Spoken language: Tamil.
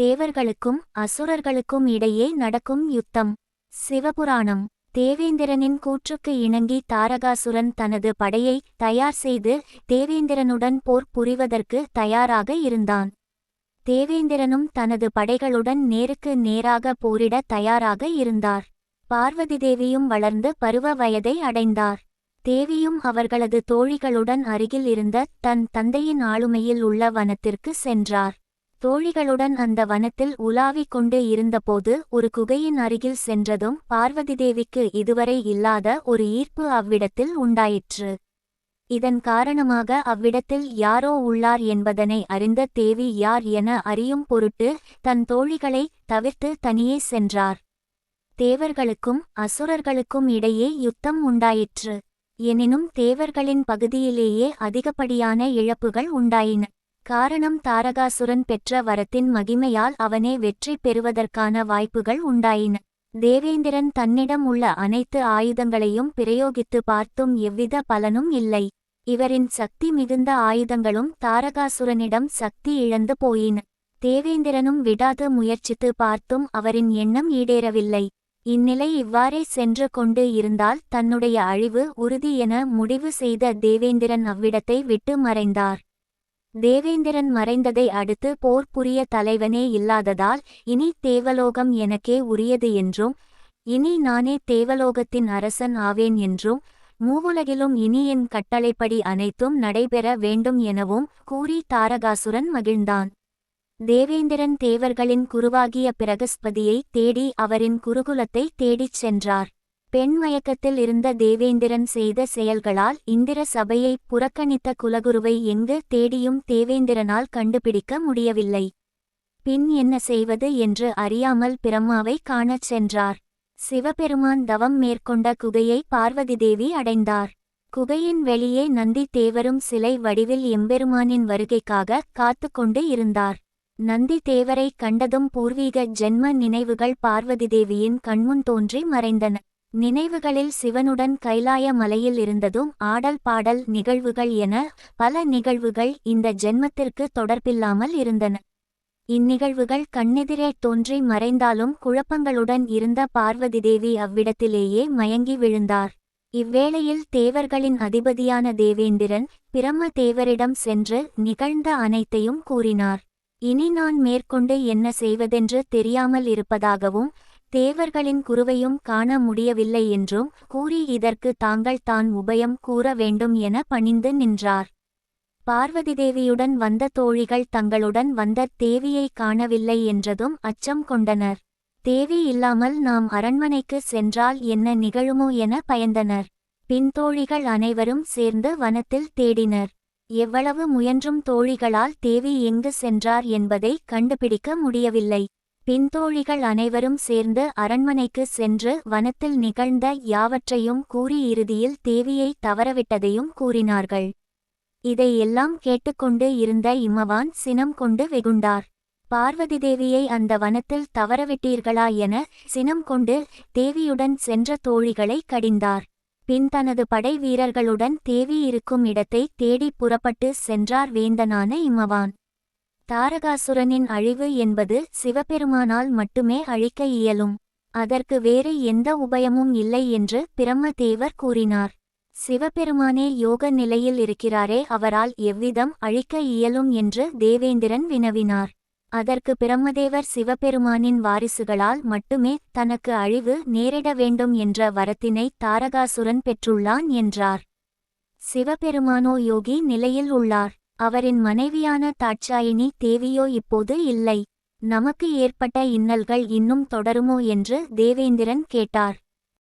தேவர்களுக்கும் அசுரர்களுக்கும் இடையே நடக்கும் யுத்தம். சிவபுராணம். தேவேந்திரனின் கூற்றுக்கு இணங்கி தாரகாசுரன் தனது படையை தயார் செய்து தேவேந்திரனுடன் போர் புரிவதற்கு தயாராக இருந்தான். தேவேந்திரனும் தனது படைகளுடன் நேருக்கு நேராக போரிட தயாராக இருந்தார். பார்வதி தேவியும் வளர்ந்து பருவ வயதை அடைந்தார். தேவியும் அவர்களது தோழிகளுடன் அருகில் இருந்த தன் தந்தையின் ஆளுமையில் உள்ள வனத்திற்கு சென்றார். தோழிகளுடன் அந்த வனத்தில் உலாவிக் கொண்டு இருந்தபோது ஒரு குகையின் அருகில் சென்றதும் பார்வதி தேவிக்கு இதுவரை இல்லாத ஒரு ஈர்ப்பு அவ்விடத்தில் உண்டாயிற்று. இதன் காரணமாக அவ்விடத்தில் யாரோ உள்ளார் என்பதனை அறிந்த தேவி யார் என அறியும் பொருட்டு தன் தோழிகளை தவிர்த்து தனியே சென்றார். தேவர்களுக்கும் அசுரர்களுக்கும் இடையே யுத்தம் உண்டாயிற்று. எனினும் தேவர்களின் பகுதியிலேயே அதிகப்படியான இழப்புகள் உண்டாயின. காரணம் தாரகாசுரன் பெற்ற வரத்தின் மகிமையால் அவனே வெற்றி பெறுவதற்கான வாய்ப்புகள் உண்டாயின. தேவேந்திரன் தன்னிடம் உள்ள அனைத்து ஆயுதங்களையும் பிரயோகித்து பார்த்தும் எவ்வித பலனும் இல்லை. இவரின் சக்தி மிகுந்த ஆயுதங்களும் தாரகாசுரனிடம் சக்தி இழந்து போயின. தேவேந்திரனும் விடாது முயற்சித்து பார்த்தும் அவரின் எண்ணம் ஈடேறவில்லை. இந்நிலை இவ்வாறே சென்று கொண்டு இருந்தால் தன்னுடைய அழிவு உறுதி என முடிவு செய்த தேவேந்திரன் அவ்விடத்தை விட்டு மறைந்தார். தேவேந்திரன் மறைந்ததை அடுத்து போர் புரிய தலைவனே இல்லாததால் இனி தேவலோகம் எனக்கே உரியது என்றும் இனி நானே தேவலோகத்தின் அரசன் ஆவேன் என்றும் மூவுலகிலும் இனி என் கட்டளைப்படி அனைத்தும் நடைபெற வேண்டும் எனவும் கூறி தாரகாசுரன் மகிழ்ந்தான். தேவேந்திரன் தேவர்களின் குருவாகிய பிரகஸ்பதியை தேடி அவரின் குருகுலத்தை தேடிச் சென்றார். பெண் மயக்கத்தில் இருந்த தேவேந்திரன் செய்த செயல்களால் இந்திர சபையை புறக்கணித்த குலகுருவை எங்கு தேடியும் தேவேந்திரனால் கண்டுபிடிக்க முடியவில்லை. பின் என்ன செய்வது என்று அறியாமல் பிரம்மாவை காணச் சென்றார். சிவபெருமான் தவம் மேற்கொண்ட குகையை பார்வதி தேவி அடைந்தார். குகையின் வெளியே நந்தி தேவரும் சிலை வடிவில் எம்பெருமானின் வருகைக்காக காத்து கொண்டு இருந்தார். நந்தி தேவரை கண்டதும் பூர்வீக ஜென்ம நினைவுகள் பார்வதி தேவியின் கண்முன் தோன்றி மறைந்தன. நினைவுகளில் சிவனுடன் கைலாய மலையில் இருந்ததும் ஆடல் பாடல் நிகழ்வுகள் என பல நிகழ்வுகள் இந்த ஜென்மத்திற்கு தொடர்பில்லாமல் இருந்தன. இந்நிகழ்வுகள் கண்ணெதிரே தோன்றி மறைந்தாலும் குழப்பங்களுடன் இருந்த பார்வதி தேவி அவ்விடத்திலேயே மயங்கி விழுந்தார். இவ்வேளையில் தேவர்களின் அதிபதியான தேவேந்திரன் பிரம்ம தேவரிடம் சென்று நிகழ்ந்த அனைத்தையும் கூறினார். இனி நான் மேற்கொண்டு என்ன செய்வதென்று தெரியாமல் இருப்பதாகவும் தேவர்களின் குருவையும் காண முடியவில்லை என்றும் கூறி இதற்கு தாங்கள் தான் உபயம் கூற வேண்டும் என பணிந்து நின்றார். பார்வதி தேவியுடன் வந்த தோழிகள் தங்களுடன் வந்த தேவியை காணவில்லை என்றதும் அச்சம் கொண்டனர். தேவி இல்லாமல் நாம் அரண்மனைக்கு சென்றால் என்ன நிகழுமோ என பயந்தனர். பின்தோழிகள் அனைவரும் சேர்ந்து வனத்தில் தேடினர். எவ்வளவு முயன்றும் தோழிகளால் தேவி எங்கு சென்றார் என்பதை கண்டுபிடிக்க முடியவில்லை. பின்தோழிகள் அனைவரும் சேர்ந்து அரண்மனைக்கு சென்று வனத்தில் நிகழ்ந்த யாவற்றையும் கூறி இறுதியில் தேவியை தவறவிட்டதையும் கூறினார்கள். இதையெல்லாம் கேட்டுக்கொண்டு இருந்த இம்மவான் சினம் கொண்டு வெகுண்டார். பார்வதி தேவியை அந்த வனத்தில் தவறவிட்டீர்களா என சினம் கொண்டு தேவியுடன் சென்ற தோழிகளை கடிந்தார். பின் தனது படை வீரர்களுடன் தேவி இருக்கும் இடத்தை தேடி புறப்பட்டு சென்றார் வேந்தனான இம்மவான் தாரகாசுரனின் அழிவு என்பது சிவபெருமானால் மட்டுமே அழிக்க இயலும். அதற்கு வேறு எந்த உபயமும் இல்லை என்று பிரம்மதேவர் கூறினார். சிவபெருமானே யோக நிலையில் இருக்கிறாரே அவரால் எவ்விதம் அழிக்க இயலும் என்று தேவேந்திரன் வினவினார். அதற்கு பிரம்மதேவர் சிவபெருமானின் வாரிசுகளால் மட்டுமே தனக்கு அழிவு நேரிட வேண்டும் என்ற வரத்தினை தாரகாசுரன் பெற்றுள்ளான் என்றார். சிவபெருமானோ யோகி நிலையில் உள்ளார். அவரின் மனைவியான தாட்சாயினி தேவியோ இப்போது இல்லை. நமக்கு ஏற்பட்ட இன்னல்கள் இன்னும் தொடருமோ என்று தேவேந்திரன் கேட்டார்.